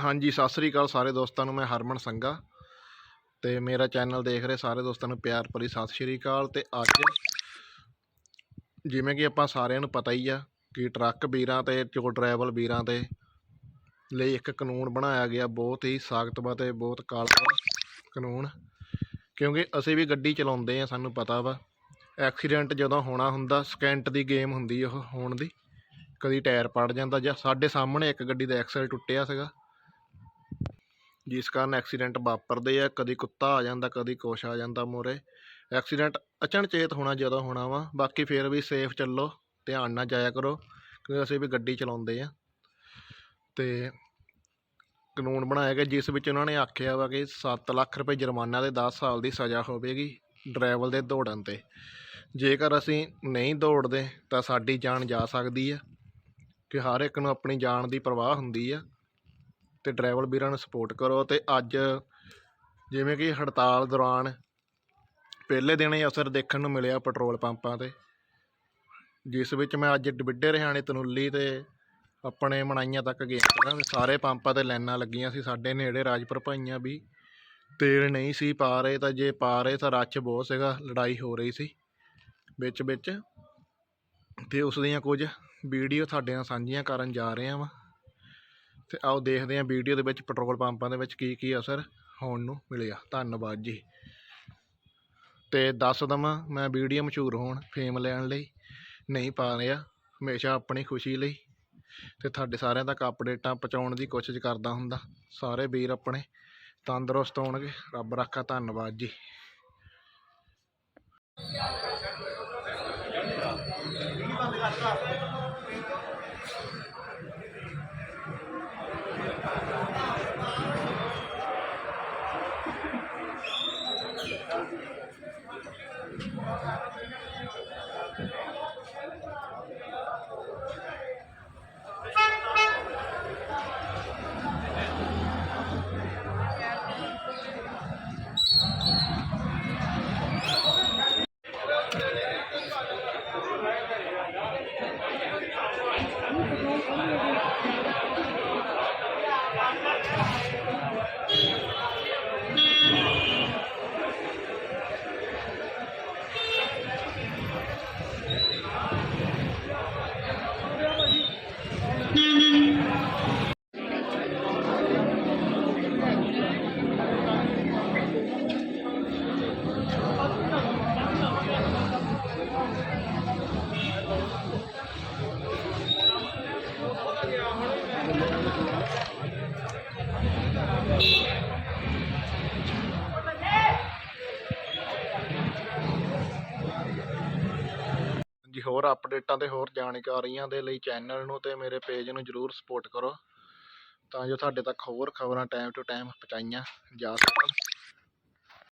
ਹਾਂਜੀ, ਸਤਿ ਸ੍ਰੀ ਅਕਾਲ ਸਾਰੇ ਦੋਸਤਾਂ ਨੂੰ, ਮੈਂ ਹਰਮਨ ਸੰਗਾ ਤੇ ਮੇਰਾ ਚੈਨਲ ਦੇਖ ਰਹੇ ਸਾਰੇ ਦੋਸਤਾਂ ਨੂੰ ਪਿਆਰ ਭਰੀ ਸਤਿ ਸ੍ਰੀ ਅਕਾਲ ਤੇ ਅੱਜ ਜਿਵੇਂ ਕਿ ਆਪਾਂ ਸਾਰਿਆਂ ਨੂੰ ਪਤਾ ਹੀ ਆ ਕਿ ਟਰੱਕ ਵੀਰਾਂ ਤੇ ਚੋ ਡਰਾਈਵਰ ਵੀਰਾਂ ਦੇ ਲਈ ਇੱਕ ਕਾਨੂੰਨ ਬਣਾਇਆ ਗਿਆ, ਬਹੁਤ ਹੀ ਸਖਤ ਵਾ ਤੇ ਬਹੁਤ ਕਾਲਾ ਕਾਨੂੰਨ, ਕਿਉਂਕਿ ਅਸੀਂ ਵੀ ਗੱਡੀ ਚਲਾਉਂਦੇ ਆ, ਸਾਨੂੰ ਪਤਾ ਵਾ। ਐਕਸੀਡੈਂਟ ਜਦੋਂ ਹੋਣਾ ਹੁੰਦਾ, ਸਕਿੰਟ ਦੀ ਗੇਮ ਹੁੰਦੀ ਉਹ, ਹੋਣ ਦੀ, ਕਦੀ ਟਾਇਰ ਪੜ ਜਾਂਦਾ ਜਾਂ ਸਾਡੇ ਸਾਹਮਣੇ ਇੱਕ ਗੱਡੀ ਦਾ ਐਕਸਲ ਟੁੱਟਿਆ ਸੀਗਾ। ਜਿਸ ਕਾਰਨ ਐਕਸੀਡੈਂਟ ਵਾਪਰਦੇ ਆ, ਕਦੀ ਕੁੱਤਾ ਆ ਜਾਂਦਾ, ਕਦੀ ਕੁਛ ਆ ਜਾਂਦਾ ਮੋਰੇ ਐਕਸੀਡੈਂਟ ਅਚਨਚੇਤ ਹੋਣਾ ਜਦੋਂ ਹੋਣਾ ਵਾ, ਬਾਕੀ ਫਿਰ ਵੀ ਸੇਫ ਚੱਲੋ, ਧਿਆਨ ਨਾਲ ਜਾਇਆ ਕਰੋ, ਕਿਉਂਕਿ ਅਸੀਂ ਵੀ ਗੱਡੀ ਚਲਾਉਂਦੇ ਆ। ਤੇ ਕਾਨੂੰਨ ਬਣਾਇਆ ਗਿਆ, ਜਿਸ ਵਿੱਚ ਉਹਨਾਂ ਨੇ ਆਖਿਆ ਵਾ ਕਿ 7 ਲੱਖ ਰੁਪਏ ਜੁਰਮਾਨਾ ਤੇ 10 ਸਾਲ ਦੀ ਸਜ਼ਾ ਹੋਵੇਗੀ ਡਰਾਈਵਰ ਦੇ ਦੌੜਨ ਤੇ। ਜੇਕਰ ਅਸੀਂ ਨਹੀਂ ਦੌੜਦੇ, ਤਾਂ ਸਾਡੀ ਜਾਨ ਜਾ ਸਕਦੀ ਹੈ ਕਿ ਹਰ ਇੱਕ ਨੂੰ ਆਪਣੀ ਜਾਨ ਦੀ ਪਰਵਾਹ ਹੁੰਦੀ ਆ। ਅਤੇ ਡਰਾਈਵਰ ਵੀਰਾਂ ਨੂੰ ਸਪੋਰਟ ਕਰੋ ਅਤੇ ਅੱਜ ਜਿਵੇਂ ਕਿ ਹੜਤਾਲ ਦੌਰਾਨ ਪਹਿਲੇ ਦਿਨ ਹੀ ਅਸਰ ਦੇਖਣ ਨੂੰ ਮਿਲਿਆ ਪੈਟਰੋਲ ਪੰਪਾਂ ਤੇ, ਜਿਸ ਵਿੱਚ ਮੈਂ ਅੱਜ ਡਿਬਿੱਡੇ ਰਿਹਾਣੇ ਤਨੂਲੀ ਤੇ ਆਪਣੇ ਮਣਾਈਆਂ ਤੱਕ ਗਿਆ ਸੀਗਾ ਸਾਰੇ ਪੰਪਾਂ ਤੇ ਲਾਈਨਾਂ ਲੱਗੀਆਂ ਸੀ, ਸਾਡੇ ਨੇੜੇ ਰਾਜਪੁਰ ਭਾਈਆਂ ਵੀ ਤੇਲ ਨਹੀਂ ਸੀ ਪਾ ਰਹੇ ਤਾਂ ਜੇ ਪਾ ਰਹੇ ਤਾਂ ਰੱਛ ਬਹੁਤ ਸੀਗਾ, ਲੜਾਈ ਹੋ ਰਹੀ ਸੀ ਵਿੱਚ ਵਿੱਚ ਤੇ ਉਸ ਦੀਆਂ ਕੁਝ ਵੀਡੀਓ ਤੁਹਾਡੇ ਨਾਲ ਸਾਂਝੀਆਂ ਕਰਨ ਜਾ ਰਹੇ ਹਾਂ ਵਾ। ਤੇ ਆਓ ਦੇਖਦੇ ਹਾਂ ਵੀਡੀਓ ਦੇ ਵਿੱਚ ਪੈਟਰੋਲ ਪੰਪਾਂ ਦੇ ਵਿੱਚ ਕੀ ਕੀ ਅਸਰ ਹੋਣ ਨੂੰ ਮਿਲਿਆ। ਧੰਨਵਾਦ ਜੀ। ਤੇ ਦੱਸ ਦਵਾਂ, ਮੈਂ ਵੀਡੀਓ ਮਸ਼ਹੂਰ ਹੋਣ ਫੇਮ ਲੈਣ ਲਈ ਨਹੀਂ ਪਾ ਰਿਹਾ, ਹਮੇਸ਼ਾ ਆਪਣੀ ਖੁਸ਼ੀ ਲਈ। ਤੇ ਤੁਹਾਡੇ ਸਾਰਿਆਂ ਤੱਕ ਅਪਡੇਟਾਂ ਪਹੁੰਚਾਉਣ ਦੀ ਕੋਸ਼ਿਸ਼ ਕਰਦਾ ਹੁੰਦਾ। ਸਾਰੇ ਵੀਰ ਆਪਣੇ ਤੰਦਰੁਸਤ ਹੋਣਗੇ। ਰੱਬ ਰਾਖਾ, ਧੰਨਵਾਦ ਜੀ। ਜੀ ਹੋਰ ਅਪਡੇਟਾਂ ਤੇ ਹੋਰ ਜਾਣਕਾਰੀਆਂ ਦੇ ਲਈ ਚੈਨਲ ਨੂੰ ਤੇ ਮੇਰੇ ਪੇਜ ਨੂੰ ਜਰੂਰ ਸਪੋਰਟ ਕਰੋ। ਤਾਂ ਜੋ ਤੁਹਾਡੇ ਤੱਕ ਹੋਰ ਖਬਰਾਂ ਟਾਈਮ ਟੂ ਟਾਈਮ ਪਹੁੰਚਾਈਆਂ ਜਾ ਸਕਣ।